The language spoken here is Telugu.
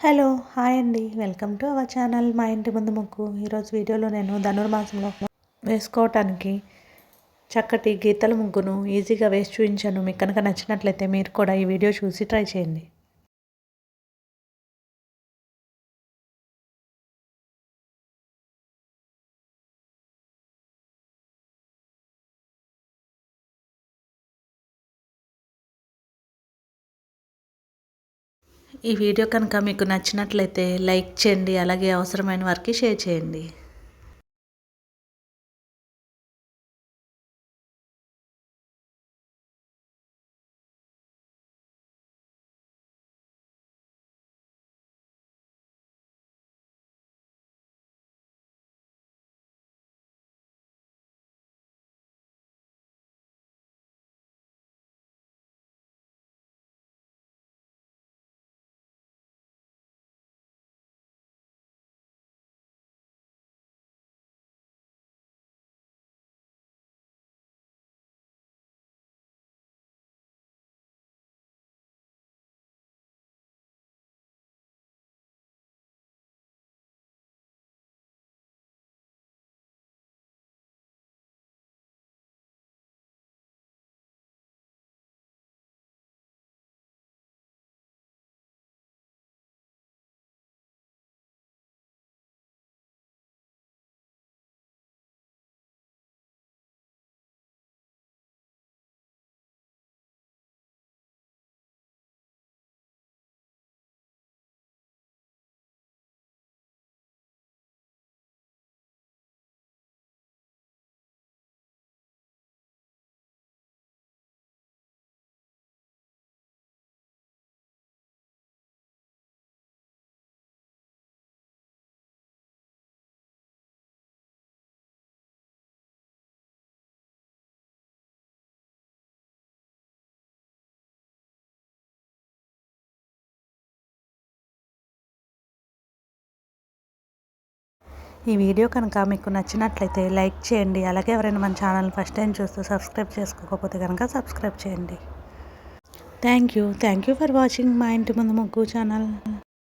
హలో హాయ్ అండి. వెల్కమ్ టు అవర్ ఛానల్ మా ఇంటి ముందు ముగ్గు. ఈరోజు వీడియోలో నేను ధనుర్మాసంలో వేసుకోవటానికి చక్కటి గీతల ముగ్గును ఈజీగా వేసి చూపించాను. మీకు కనుక నచ్చినట్లయితే మీరు కూడా ఈ వీడియో చూసి ట్రై చేయండి. ఈ వీడియో కనుక మీకు నచ్చినట్లయితే లైక్ చేయండి అలాగే అవసరమైన వారికి షేర్ చేయండి. ఈ వీడియో కనుక మీకు నచ్చినట్లయితే లైక్ చేయండి. అలాగే ఎవరైనా మన ఛానల్ ఫస్ట్ టైం చూస్తే సబ్స్క్రైబ్ చేసుకోకపోతే కనుక సబ్స్క్రైబ్ చేయండి. Thank you thank you for watching మా ఇంటి ముందు ముగ్గు ఛానల్